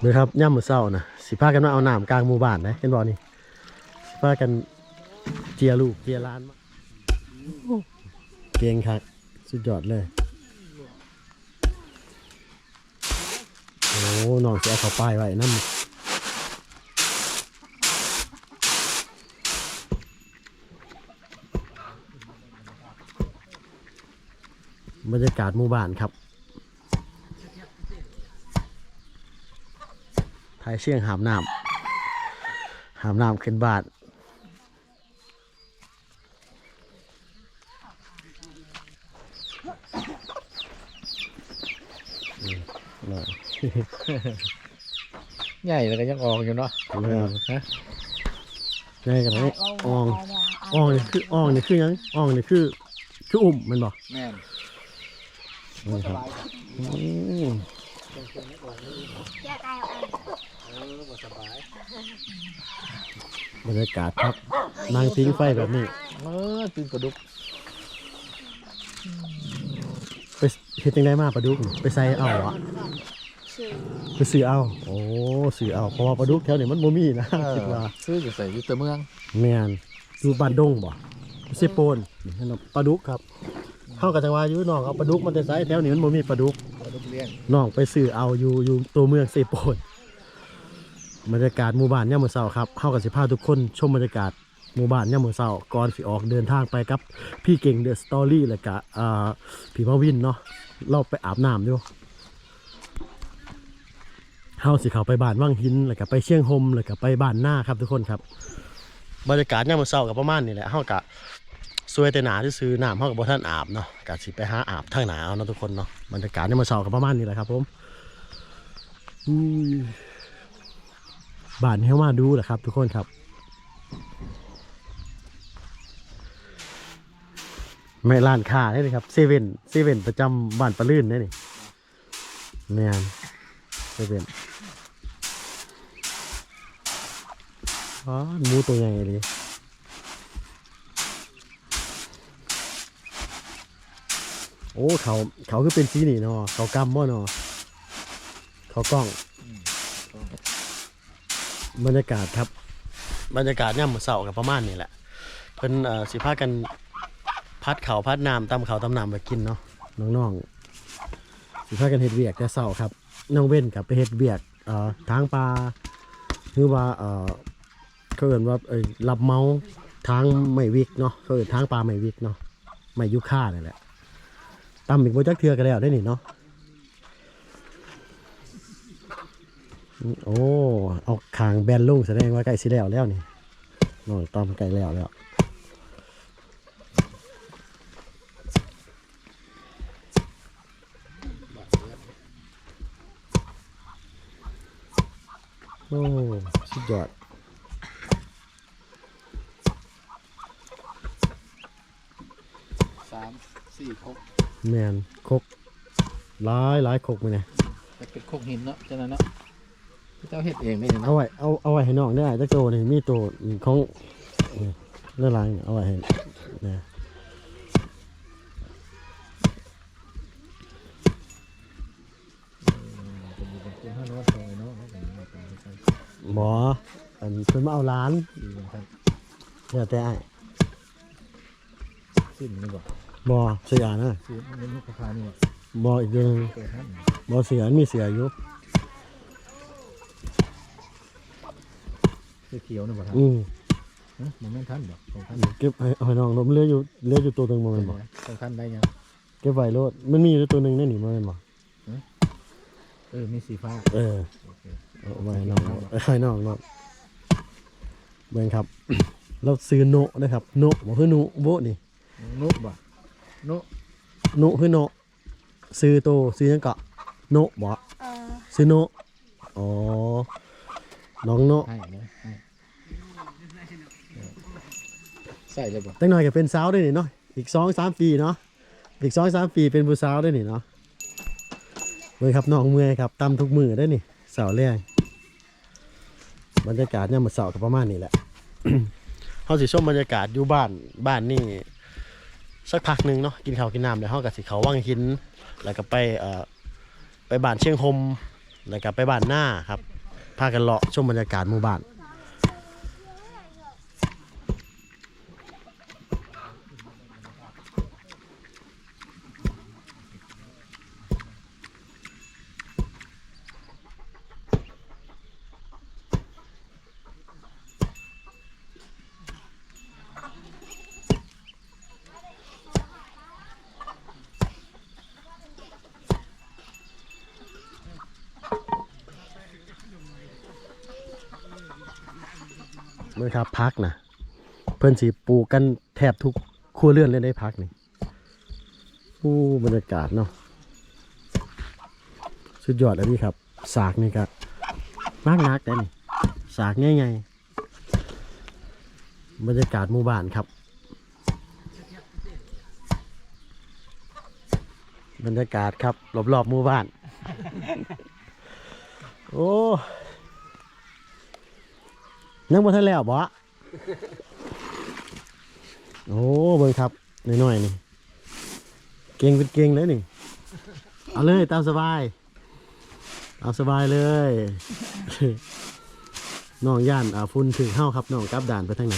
เด้อครับย่ำมือเช้านะสิพากันมาเอาหน้ำกลางหมู่บ้านนะเห็นบ่นี่สิพากันเจียลูกเจียหล้านมาเก่งคักสุดยอดเลย โอ้น้องสิเอาเขาป้ายไว้นำบรรยากาศหมู่บ้านครับายเชียงหามน้ำหามน้ำขึ้นบ้านอืมเลยใหญ่แล้วก็ยังออกอยู่เนาะเลยฮะไงกันนี่อ่องอ่องนี่คืออ่องนี่คือหยังอ่องนี่คือคืออุ่มแมันบอกแม่น นี่ครับอืมแยกได้เอาเออบ่สบายบรรยากาศครับนางทิ้งไฟแบบนี้เออตื่นกระดุกไปเฮ็ดจังไดมาปลาดุกไปใส่เอาอะชื่อไปซื้อเอา โอ้ซื้อเอาเพราะว่าปลาดุกแถวนี้มันบ่มีนะคิดว่าซื้ออยู่ใส่อยู่แต่เมืองแม่นอยู่บ้านดงบ่เซโปนนี่นปลาดุกครับเฮาก็จังว่าอยู่น้องเอาปลาดุกมันแต่ไสแถวนี้มันบ่มีปลาดุก กระดุเลี้ยงน้องไปซื้อเอาอยู่อยู่ตัวเมืองเซโปนบรรยากาศหมู่บ้านยามมือเช้าครับเฮาก็สิพาทุกคนชมบรรยากาศหมู่บ้านยามมือเช้าก่อนสิออกเดินทางไปกับ พี่เก่งเดอะสตอรี่แล้วก็อ่าพี่มาวินเนาะเราไปอาบน้ำอยู่เฮาสิเขาไปบ้านวังหินแล้วก็ไปเชียงหมแล้วก็ไปบ้านหน้าครับทุกคนครับ บรรยากาศยามมือเช้าก็ประมาณนี้แหละเฮาก็ สวยแต่หนาที่ซื้อน้ำเฮาก็บ่ทันอาบเนาะก็สิไปหาอาบทางหนาเอานะทุกคนเนาะบรรยากาศยามมื้อเช้าก็ประมาณนี้แหละครับผมบ้านเฮามาดูแหละครับ ทุกคนครับไม่ร้านค้าได้เลยครับเซเว่นเซเว่นประจำบ้านปลาลื่นได้นี่แม่นเซเว่นอ๋อหมูตัวใหญ่เลย โอ้เขาเขาคือเป็นสีนี่เนาะเขากำบ่เนาะเขากล้องบรรยากาศครับ บรรยากาศย่ำมื้อเสาร์กับประมาณนี้แหละ เพิ่นเอ่อสิพากันพัดเขาวพัดน้ำตำเขาวตำน้ำไปกินเนาะน้องๆสิพากันเฮ็ดเวียกแต่เช้าครับน้องเว้นกับไปเฮ็ดเวียกเอ่อทางปลาคือว่าเอ่อเขาเอิ้นว่าเอ้ยรับเมาทางไม่วิกเนาะเขาเอิ้นทางปลาไม่วิกเนาะไม่ยุค่านี่แหละ ตำอีกบ่จักเทือกันแล้วได้นี่เนาะโอ้เอาคางแบนลุ่งแสดงว่าใกล้สิแล้วแล้วนี่นองตำใกล้แล้วแล้วโอ้สุดยอดสามสี่คก แมนคกหลายหลายคกมาเนี่ยแต่เป็นคกหินเนาะฉะนั้นเนาะพี่เจ้าเฮ็ดเองได้นี่เอาเนาะไว้เอาเอาไว้ให้น้องได้จักโตนี่มีโตของนี่เรื่องรางเอาไว้ให้เนี่ยเป็นห้าร้อยซอยเนาะหมออันเพิ่นมาเอาร้านดีเหมือนกันเดี๋ยวแต่ไอ้าย สิ้นนี่บ่ บอเสียนะซื้อมันมีราคานี่บ่บออีกเรื่องหนึ่งเปิดท่านบอเสียมีเสียอยู่คือเขียวนี่บ่ท่านอืมฮะมันแม่นท่านบ่ของท่านเก็บให้เอาให้น้องนมเหลืออยู่เหลืออยู่ตัวหนึงบ่แม่นบ่ของท่านได้ยังเก็บไว้โลดมันมีอยู่ตัวหนึงนี่นี่บ่แม่นบ่เออมีสีฟ้าเออโอเคเอาไว้ให้น้องเอาไว้ให้น้องน้องเบิ่งครับ เราซื้อโนะนะครับ โนะบ่คือหนูโบะนี่นุบ่ นุโนะคือโนะซื้อโตซื้อหยังเกาะโนะบ่เออซื้อโนะอ๋อน้องโนะให้นะให้ใส่เลยบ่ตั้งหน่อยก็เป็นสาวได้นี่เนาะอีก2 3ปีเนาะอีก2 3ปีเป็นผู้สาวได้นี่เนาะเบิ่งครับน้องเมื่อยครับตำทุกมื้อได้นี่เสาร์แรงบรรยากาศยามมื้อเช้าก็ประมาณนี้แหละเฮาสิชมบรรยากาศอยู่บ้านบ้านนี่ สักพักหนึ่งเนาะกินข้าวกินน้ำแล้วห้องก็สิเขาว่างหิน แล้วก็ไปเอ่อไปบ้านเชียงคมแล้วก็ไปบ้านหน้าครับพากันเลาะชมบรรยากาศหมู่บ้าน เมื่อครับพักนะเพื่อนสีปลูกกันแทบทุกครัวเรือนเลยได้พักนี่อู้บรรยากาศเนาะสุดยอดเลยพี่ครับ สากนี่ก็มากนักแต่นี่สากง่ายๆบรรยากาศหมู่บ้านครับ บรรยากาศครับรอบๆหมู่บ้าน โอ้ ยังบ่ทันแล้วบ่โอ้เบิ่งครับน้อยๆนี่ เก่งเป็นเก่งเลยนี่ เอาเลยตามสบายตาสบายเลยน้องย่านอาฝุ่นถึงเฮาครับน้องกลับด่านไปทางไหน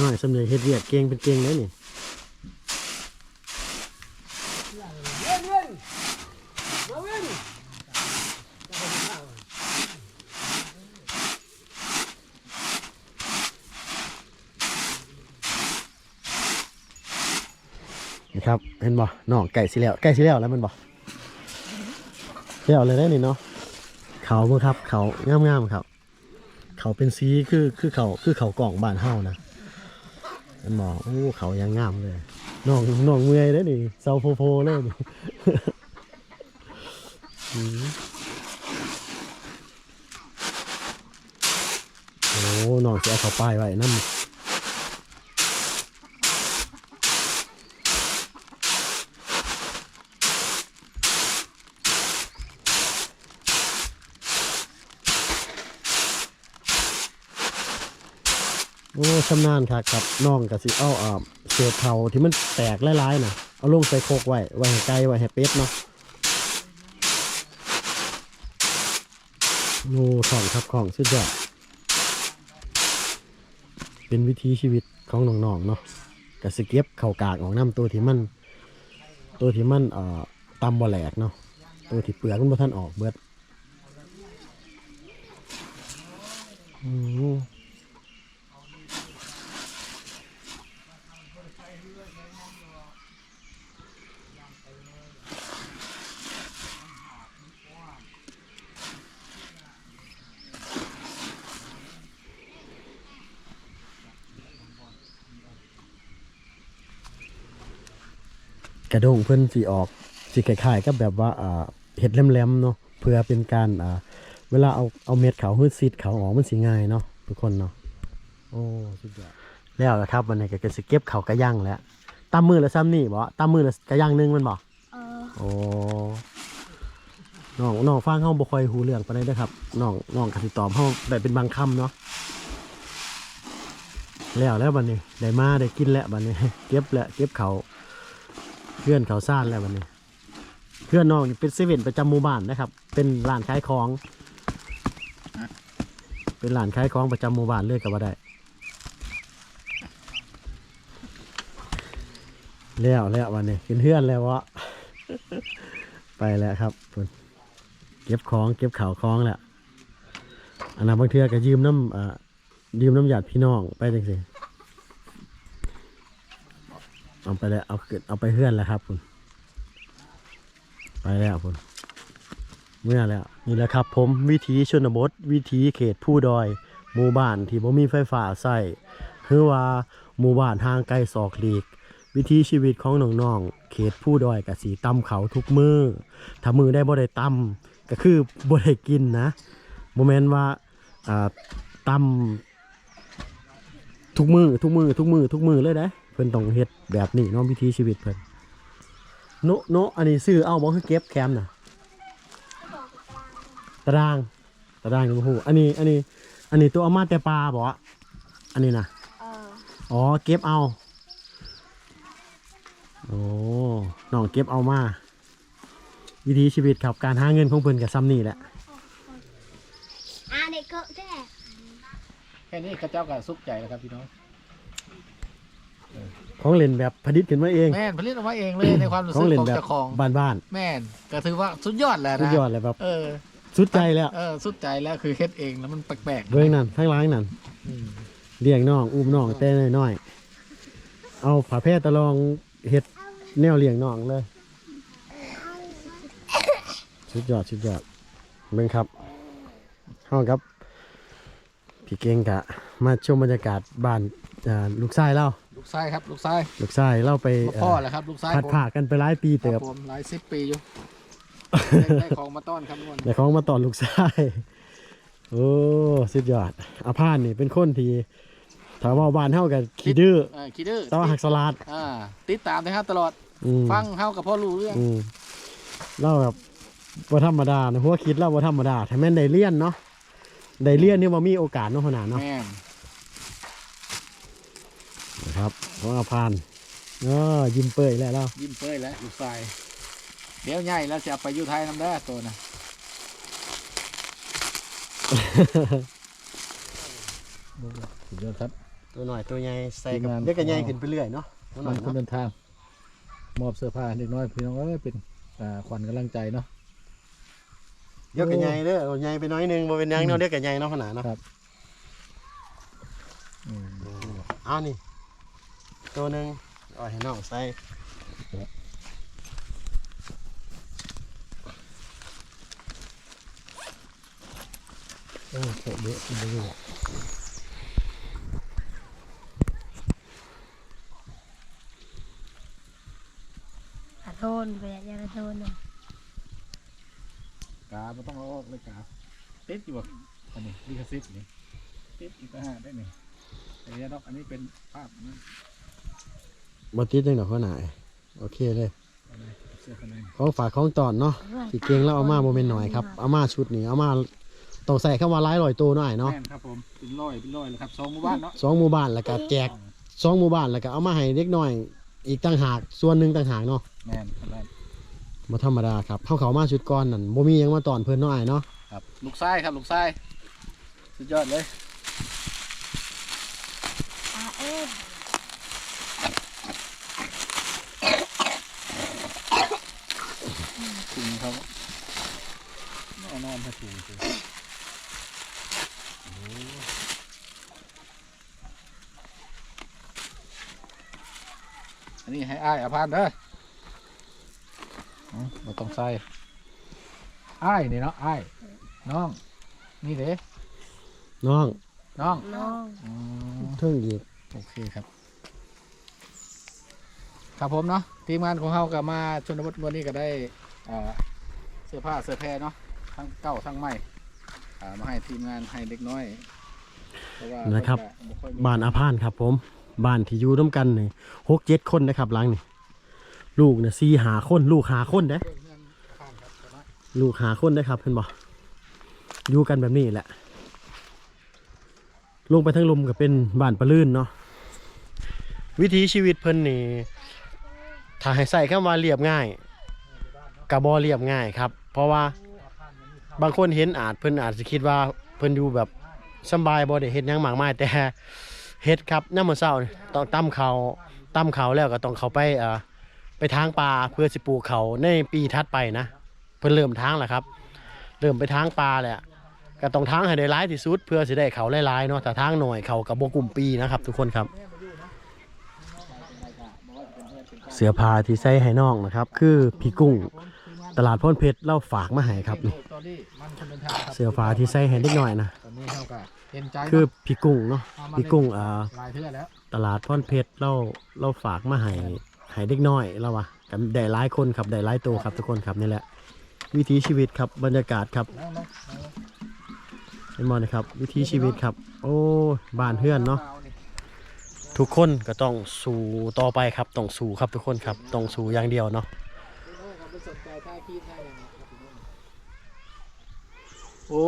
น้อยๆสำเนียงเฮ็ดเวียกเก่งเป็นเก่งเลยนี่ นะครับเห็นบ่น้องไก่สิแล้วไก่สิแล้วแล้วมันบ่แล้วเลยได้นี่เนาะเขาเบิ่งครับ เขางามๆครับ เขาเป็นสีคือคือเขาคือเขากล่องบ้านเฮานะเห็นบ่โอ้เขายังงามเลยน้องน้องเมื่อยได้อนี่เซาโพโพเลยนี่อืมโอ้น้องจะเอาเขาป้ายไว้นั่น โอ้ ชำนาญครับครับน้องกับสิเอาอ่าเศษเผาที่มันแตกหลายๆนะเอาลงใส่โคกไว้ไว้ให้ไก่ไว้ให้เป็ดเนาะโอ้ของครับของสุดยอดเป็นวิถีชีวิตของน้องๆเนาะกสิเก็บเข่ากากออกน้ำตัวที่มัน ตัวที่มันเอ่อตำบ่แหลกเนาะตัวที่เปลือกมันบ่ทันออกเบิดอืม กระด้งเพิ่นสิออกสิคล้ายๆกับแบบว่าอ่าเห็ดแหลมๆเนาะเพื่อเป็นการอ่าเวลาเอาเอาเม็ดเขาฮืดซีดเขาออกมันสิง่ายเนาะทุกคนเนาะโอ้สุดยอดแล้วล่ะครับวันนี้ก็สิเก็บเขากระย่างแล้วตามมือละซ้ำนี่บ่ตามมือละกระย่างหนึงแมันบ่เออโอ้น้องน้องฟังเฮาบ่ค่อยฮู้เรื่องปานใดเด้อครับน้องน้องก็สิตอบเฮาได้เป็นบางคำเนาะแล้วแล้วบัดนี้ได้มาได้กินแล้วบัดนี้ เก็บแล้วเก็บเขา เพื่อนเขาซ่านแล้ววันนี้ เพื่อนน้องเป็นเซเว่นประจำหมู่บ้านนะครับ เป็นร้านขายของ เป็นร้านขายของประจำหมู่บ้านเลยก็ว่าได้แล้วแล้ววันนี้กินเพื่อนแล้ววะไปแล้วครับเพิ่นเก็บของเก็บข่าวของแหละอันนั้นบางเทือก็ยืมน้ำอ่ายืมน้ำหยาดพี่น้องไปจังสิ เอาไปแล้วเอาขึ้นเอาไปเฮือนแล้วครับคุณไปแล้วคุณเมื่อแล้วนี่แหละครับ ผมวิถีชนบท วิถีเขตผู้ดอยหมู่บ้านที่บ่มีไฟฟ้าใส่คือว่าหมู่บ้านทางไกลศอกหลีก วิถีชีวิตของน้องๆเขตผู้ดอยกับสีตำเขาทุกมือถ้ามือได้บ่ได้ตำก็คือบ่ได้กินนะโมเมนต์ว่าอ่าตำทุกมือทุกมือทุกมือทุกมือเลยได้เพิ่นต้องเฮ็ดแบบนี้เนาะวิถีชีวิตเพิ่นโนโนอันนี้ซื้อเอาบ่คือเก็บแคมน่ะตารางตารางกับหูอันนี้อันนี้ อันนี้ตัวเอามาแต่ปลาบ่อันนี้นะเอออ๋อเก็บเอาโอ้น้องเก็บเอามา วิถีชีวิตครับการหาเงินของเพิ่นกับซ้ำนี่แหละอ่าเด็กเกิดแท้แค่นี้ข้าเจ้าก็สุขใจแล้วครับพี่น้อง ของเล่นแบบผลิตขึ้นมาเอง แม่นผลิตออกมาเองเลยในความรู้ขอสึงกเล่นของแบบเจ้าของบ้านแม่นก็ถือว่าสุดยอดแล้วๆสุดนะยอดเลยแบบเออสุดใจแล้วเออสุดใจแล้วคือเฮ็ดเองแล้วมันแปลกๆเบื้องนั้นข้างหล่างนั้นอืมเลี้ยงน้องอุ้มน้องแต่น้อยๆเอาผ้าแพร่ตะลองเฮ็ดแนวเลี้ยงน้องเลย สุดยอดสุดยอดเบิ่งครับห้องครับ พี่เก่งกะ มาชมบรรยากาศบ้านอ่าลูกชายเล่า ลูกชายครับลูกชายลูกชายเล่าไปมาพ่อแหละครับลูกชายพัดผมผ่ากันไปหลายปีคเติรับบผมหลายสิบปีอยู่ได้ได้ของมาต้อนครับทุกคนแต่ของมาต่อนลูกชายโอ้สุดยอดอาพานนี่เป็นคนที่ถ้าเว่าบ้านเฮากับขี้ดื้อเออคิดดื้อแต้ว่าหักสลัดอ่าติดตามนะครับตลอดอืม ฟังเฮากับพ่อรู้เรื่องอืมเล่าแบบว่าธรรมดานะหัวคิดเล่าว่าธรรมดาถ้าแม่นได้เรียนเนาะได้เรียนนี่ว่ามีโอกาสเนาะขนาดเนาะแม่นนะ ครับของอาพานเออยิ้มเปื่อยแล้วเรายิ้มเป้ยแล้วลูกชายเดี๋ยวใหญ่แล้วจะเอาไปอยู่ไทยน้ำได้อตัวนะสุดยอดครับ ตัวหน่อยตัวใหญ่ใส่กับทีมงานเด็กก็ใหญ่ขึ้นไปเรื่อยเนาะตัวหน่อยคนเนาะเดินทาง มอบเสื้อผ้าให้เด็กน้อยพี่น้องเอ้ยเป็นอ่าขวัญกำลังใจเนาะเด็กก็ใหญ่เด้อเอาใหญ่ไปหน้อยหนึงบ่เป็นหยังเนาะเด็กก็ใหญ่เนาะขนาดเนาะครับอืมเอานี่ ตัวหนึงเอาให้น้องใส่โอ้โหเยอะจริงๆขอโทษไปอย่าขอโทษนะกาไม่ต้องเอาออกเลยกาติดอยู่แบบอันนี้ลิขสิทธิ์นี่ติดอีกต่างหากได้นี่ไอ้เนี่ยดอกอันนี้เป็นภาพนะ บ่ติดจังดอกเขาหน่ายโอเคเลยเอาเลยเสื้อข้างในของฝากของตอนเนาะพี่เก่งแล้วเอามาโมเมนต์หน่อยครับเอามาชุดนี้เอามาต้องใส่เข้ามาหลายร้อยตัวหน่อยเนาะแม่นครับผมเป็นร้อยเป็นร้อยเลยครับสองหมู่บ้านเนาะสองหมู่บ้านแล้วก็แจกสองหมู่บ้านแล้วก็เอามาให้เด็กน้อย อีกต่างหากส่วนหนึ่งต่างหากเนาะแม่นครับแม่นบ่ธรรมดาครับเข้าเขามาชุดก่อนนั่นบ่มีหยังมาตอนเพิ่นน้อยเนาะ ครับลูกไส้ครับลูกไส้สุดยอดเลย อาเอ็น ถุงเขาแน่นอนถ้าถุงคือโอ้อันนี้ให้อ้ายอภานเด้อเอาเราต้องใส่อ้ายนี่เนาะอ้ายน้อง นี่เด้น้องน้องน้องอืมเทิงอีกโอเคครับ ครับผมเนาะทีมงานของเรากับมาชนบทวันนี้ก็ได้ อ่าเสื้อผ้าเสื้อแพรเนาะทั้งเก่าทั้งใหม่อ่ามาให้ทีมงานให้เด็กน้อยเพราะว่านะครับ เพิ่นก็ค่อยมีบ้านอาพานครับผมบ้านที่อยู่ร่วมกันนี่หกเจ็ดคนนะครับหลังนี่ลูกเนี่ยสี่หาคนลูกหาคนเด้เรื่องเงินผ่านครับใช่ไหมลูกหาคนได้ครับเพื่อนบอกอยู่กันแบบนี้แหละ ลงไปทั้งลมก็เป็นบ้านปลาลื่นเนาะวิถีชีวิตเพิ่นนี่ถ้าให้ใส่คำว่าเรียบง่าย กระบอเรียบง่ายครับ เพราะว่าบางคนเห็นอาจเพิ่นอาจจะคิดว่าเพิ่นอยู่แบบสบายบ่ได้เฮ็ดหยังมากมายแต่เฮ็ดครับยามมื้อเช้าต้องตำเขาวตำเขาแล้วก็ต้องเขาไปเอ่อไปทางป่าเพื่อสิปลูกเขาในปีถัดไปนะเพิ่นเริ่มทางแล้วครับ เริ่มไปทางปลาแหละก็ต้องทางให้ได้ร้ายที่สุด เพื่อสิได้เขาหลายๆเนาะแต่ทางหน่อยเขากับโบกลุ่มปีนะครับ ทุกคนครับ เสื้อผ้าที่ใส่ให้น้องนะครับ คือพี่กุ้ง ตลาดพ่นเพชรเล่าฝากมาให้ครับนี่ตอนนี้มันคนเดินทางครับเสื้อผ้าที่ใส่ให้เล็กน้อยนะตอนนี้เท่ากับเห็นใจคือเนาะพี่กุ้งเนาะพี่กุ้งอ่าหลายเทื่อแล้วตลาดพ่นเพชรเล่าเล่าฝากมาให้ให้เด็กน้อยแล้ววะกันได้หลายคนครับได้หลายตัวครับทุกคนครับนี่แหละ วิถีชีวิตครับบรรยากาศครับน้องน้องเห็นมอนะครับ วิถีชีวิตครับ โอ้บ้านเพื่อนเนาะทุกคนก็ต้องสู้ต่อไปครับต้องสู้ครับทุกคนครับต้องสู้อย่างเดียวเนาะ โอ้